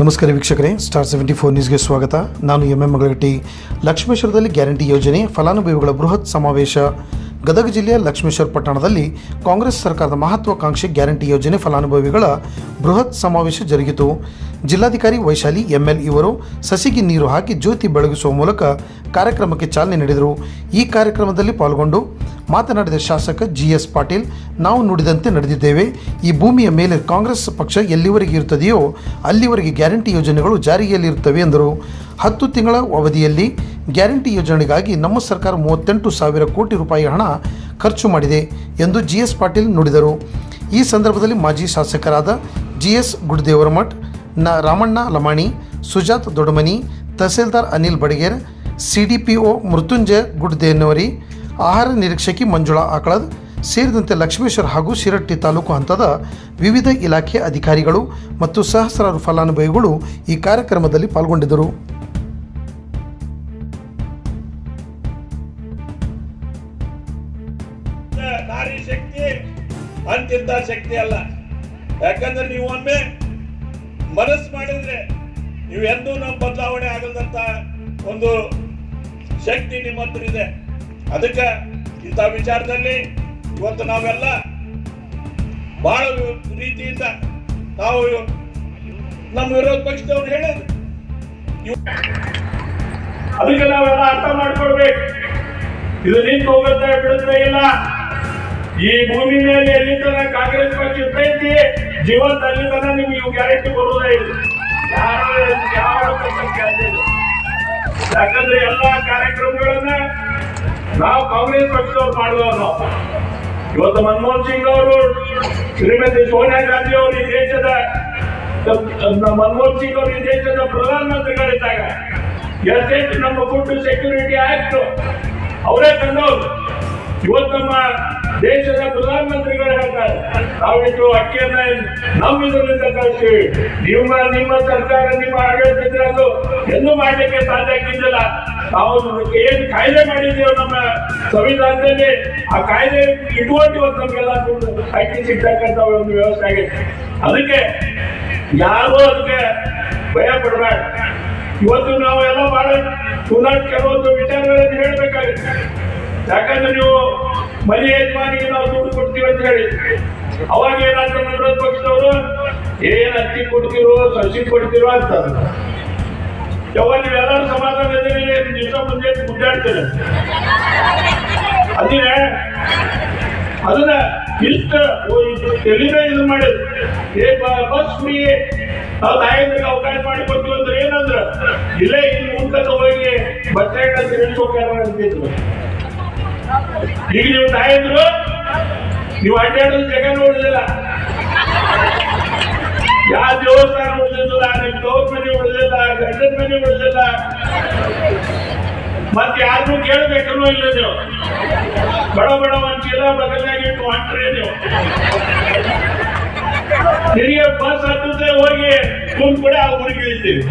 ನಮಸ್ಕಾರ ವೀಕ್ಷಕರೇ star seventy four ನ್ಯೂಸ್ಗೆ ಸ್ವಾಗತ. ನಾನು ಎಂ ಎಂ ಲಕ್ಷ್ಮೇಶ್ವರದಲ್ಲಿ ಗ್ಯಾರಂಟಿ ಯೋಜನೆ, ಫಲಾನುಭವಿಗಳ ಬೃಹತ್ ಸಮಾವೇಶ. ಗದಗ ಜಿಲ್ಲೆಯ ಲಕ್ಷ್ಮೇಶ್ವರ ಪಟ್ಟಣದಲ್ಲಿ ಕಾಂಗ್ರೆಸ್ ಸರ್ಕಾರದ ಮಹತ್ವಾಕಾಂಕ್ಷಿ ಗ್ಯಾರಂಟಿ ಯೋಜನೆ ಫಲಾನುಭವಿಗಳ ಬೃಹತ್ ಸಮಾವೇಶ ಜರುಗಿತು. ಜಿಲ್ಲಾಧಿಕಾರಿ ವೈಶಾಲಿ ಎಂಎಲ್ ಇವರು ಸಸಿಗೆ ನೀರು ಹಾಕಿ ಜ್ಯೋತಿ ಬೆಳಗಿಸುವ ಮೂಲಕ ಕಾರ್ಯಕ್ರಮಕ್ಕೆ ಚಾಲನೆ ನೀಡಿದರು. ಈ ಕಾರ್ಯಕ್ರಮದಲ್ಲಿ ಪಾಲ್ಗೊಂಡು ಮಾತನಾಡಿದ ಶಾಸಕ ಜಿ ಎಸ್ ಪಾಟೀಲ್, ನಾವು ನುಡಿದಂತೆ ನಡೆದಿದ್ದೇವೆ. ಈ ಭೂಮಿಯ ಮೇಲೆ ಕಾಂಗ್ರೆಸ್ ಪಕ್ಷ ಎಲ್ಲಿವರೆಗೆ ಇರುತ್ತದೆಯೋ ಅಲ್ಲಿವರೆಗೆ ಗ್ಯಾರಂಟಿ ಯೋಜನೆಗಳು ಜಾರಿಯಲ್ಲಿರುತ್ತವೆ ಎಂದರು. ಹತ್ತು ತಿಂಗಳ ಅವಧಿಯಲ್ಲಿ ಗ್ಯಾರಂಟಿ ಯೋಜನೆಗಾಗಿ ನಮ್ಮ ಸರ್ಕಾರ ಮೂವತ್ತೆಂಟು ಸಾವಿರ ಕೋಟಿ ರೂಪಾಯಿ ಹಣ ಖರ್ಚು ಮಾಡಿದೆ ಎಂದು ಜಿ ಎಸ್ ಪಾಟೀಲ್ ನುಡಿದರು. ಈ ಸಂದರ್ಭದಲ್ಲಿ ಮಾಜಿ ಶಾಸಕರಾದ ಜಿ ಎಸ್ ಗುಡ್ದೇವರಮಠ್, ನ Ramanna Lamani, Sujat Dodamani tahsildar Anil Badager, C D P O Mrutyunjaya Guddenavari, ಆಹಾರ ನಿರೀಕ್ಷಕಿ ಮಂಜುಳಾ ಆಕಳದ್ ಸೇರಿದಂತೆ ಲಕ್ಷ್ಮೇಶ್ವರ್ ಹಾಗೂ ಶಿರಟ್ಟಿ ತಾಲೂಕು ಹಂತದ ವಿವಿಧ ಇಲಾಖೆ ಅಧಿಕಾರಿಗಳು ಮತ್ತು ಸಹಸ್ರಾರು ಫಲಾನುಭವಿಗಳು ಈ ಕಾರ್ಯಕ್ರಮದಲ್ಲಿ ಪಾಲ್ಗೊಂಡಿದ್ದರು. ನಾರಿ ಶಕ್ತಿ ಅಂತಿದ್ದ ಶಕ್ತಿ ಅಲ್ಲ. ಯಾಕಂದ್ರೆ ನೀವು ಒಮ್ಮೆ ಮನಸ್ಸು ಮಾಡಿದ್ರೆ ನೀವು ಎಂದೂ ನಮ್ಮ ಬದಲಾವಣೆ ಆಗದಂತ ಒಂದು ಶಕ್ತಿ ನಿಮ್ಮ ಹತ್ರ ಇದೆ. ಅದಕ್ಕೆ ಇಂಥ ವಿಚಾರದಲ್ಲಿ ಇವತ್ತು ನಾವೆಲ್ಲ ಬಹಳ ರೀತಿಯಿಂದ ನಾವು ನಮ್ಮ ವಿರೋಧ ಪಕ್ಷದವ್ರು ಹೇಳಿದ್ರು. ಅದಕ್ಕೆ ನಾವೆಲ್ಲ ಅರ್ಥ ಮಾಡ್ಕೊಳ್ಬೇಕು. ಇದು ನಿಂತು ಹೋಗುತ್ತೆ, ಬಿಡುತ್ತೆ ಇಲ್ಲ. ಈ ಭೂಮಿ ಮೇಲೆ ಎಲ್ಲಿ ಕಾಂಗ್ರೆಸ್ ಪಕ್ಷ ಇರ್ತೈತಿ ಜೀವನದಲ್ಲಿ ತನಕ ನಿಮ್ಗೆ ಗ್ಯಾರಂಟಿ ಬರುವುದೇ ಇಲ್ಲ. ಯಾರು. ಯಾಕಂದ್ರೆ ಎಲ್ಲಾ ಕಾರ್ಯಕ್ರಮಗಳನ್ನ ನಾವು ಕಾಂಗ್ರೆಸ್ ಪಕ್ಷದವ್ರು ಮಾಡಿದವರು ನಾವು. ಇವತ್ತು ಮನಮೋಹನ್ ಸಿಂಗ್ ಅವರು, ಶ್ರೀಮತಿ ಸೋನಿಯಾ ಗಾಂಧಿ ಅವರು ಈ ದೇಶದ ಮನಮೋಹನ್ ಸಿಂಗ್ ಅವರು ಈ ದೇಶದ ಪ್ರಧಾನಮಂತ್ರಿಗಳಿದ್ದಾಗ ಎಸ್ಟೇಟ್ ನಮ್ಮ ಫುಡ್ ಸೆಕ್ಯೂರಿಟಿ ಆಕ್ಟ್ ಅವರೇ ತಂದವರು. ಇವತ್ತು ನಮ್ಮ ದೇಶದ ಪ್ರಧಾನಮಂತ್ರಿಗಳು ಹೇಳ್ತಾರೆ. ನಾವಿಟ್ಟು ಅಕ್ಕಿಯನ್ನ ನಮ್ಮ ಇದರಿಂದ ಕಳಿಸ್ತೀವಿ. ನಿಮ್ಮ ನಿಮ್ಮ ಸರ್ಕಾರ, ನಿಮ್ಮ ಆಡಳಿತ ಅದು ಎಂದು ಮಾಡಲಿಕ್ಕೆ ಸಾಧ್ಯ ಆಗಿದ್ದಿಲ್ಲ. ನಾವು ಏನ್ ಕಾಯ್ದೆ ಮಾಡಿದ್ದೇವೆ ನಮ್ಮ ಸಂವಿಧಾನದಲ್ಲಿ, ಆ ಕಾಯ್ದೆ ಇಟ್ಕೊಂಡು ಇವತ್ತು ನಮಗೆಲ್ಲ ಅಕ್ಕಿ ಸಿಗ್ತಕ್ಕಂಥ ಒಂದು ವ್ಯವಸ್ಥೆ ಆಗಿದೆ. ಅದಕ್ಕೆ ಯಾರು ಅದಕ್ಕೆ ಭಯ ಪಡಬೇಡ. ಇವತ್ತು ನಾವು ಎಲ್ಲ ಬಹಳ ಪುನಃ ಕೆಲವೊಂದು ವಿಚಾರಗಳನ್ನು ಹೇಳಬೇಕಾಗುತ್ತೆ. ಯಾಕಂದ್ರೆ ನೀವು ಮನೆ ಯಜಮಾನಿಗೆ ನಾವು ದುಡ್ಡು ಕೊಡ್ತೀವಿ ಅಂತ ಹೇಳಿ. ಅವಾಗ ಏನಂತ ವಿರೋಧ ಪಕ್ಷದವರು? ಏನ್ ಅಕ್ಕಿ ಕೊಡ್ತಿರೋ, ಸಸಿ ಕೊಡ್ತಿರೋ ಅಂತ. ಯಾವಾಗ ನೀವೆಲ್ಲರೂ ಸಮಾಧಾನ ಇದ್ದೀರಿ ದಿವಸ ಮುಂದೆ ಗುಡ್ಡಾಡ್ತೇನೆ ಅದೇ, ಅದನ್ನ ಇಷ್ಟ ತೆಲಿನ ಇದು ಬ- ಬಸ್ ಫ್ರೀ. ನಾವು ತಾಯಂದ್ರಿಗೆ ಅವಕಾಶ ಮಾಡಿ ಕೊಡ್ತೀವಿ ಅಂದ್ರೆ ಏನಂದ್ರ? ಇಲ್ಲೇ ಇಲ್ಲಿ ಮುಂದಕ್ಕೆ ಹೋಗಿ ಅಂತ ನಿಲ್ಸ್ಬೇಕಾರ ಅಂತಿದ್ರು. ಈಗ ನೀವು ತಾಯಂದ್ರು, ನೀವು ಅಡ್ಡಾಡೋದು ಜಗ ನೋಡಿದಿಲ್ಲ. ಯಾವ ದೇವಸ್ಥಾನ ಉಳಿದಿಲ್ಲ ನಿಮ್ ತವ್ರ ಮನೆ ಉಳಿದಿಲ್ಲ, ಗಂಡನ ಮನೆ ಉಳಿದಿಲ್ಲ. ಮತ್ತೆ ಯಾರನ್ನೂ ಕೇಳ್ಬೇಕನ್ನೋ ಇಲ್ಲ ನೀವು. ಬಡ ಬಡ ಒಂದ್ ಚೀಲ ಬಗಲಾಗ ಇಟ್ಟು ಹೊಂಟ್ರಿ ನೀವು. ಹಿರಿಯ ಬಸ್ ಹತ್ತಿದ್ರೆ ಹೋಗಿ ಕುಂದ್ ಕೂಡ ಆ ಊರಿಗೆ ಇಳಿತೀವಿ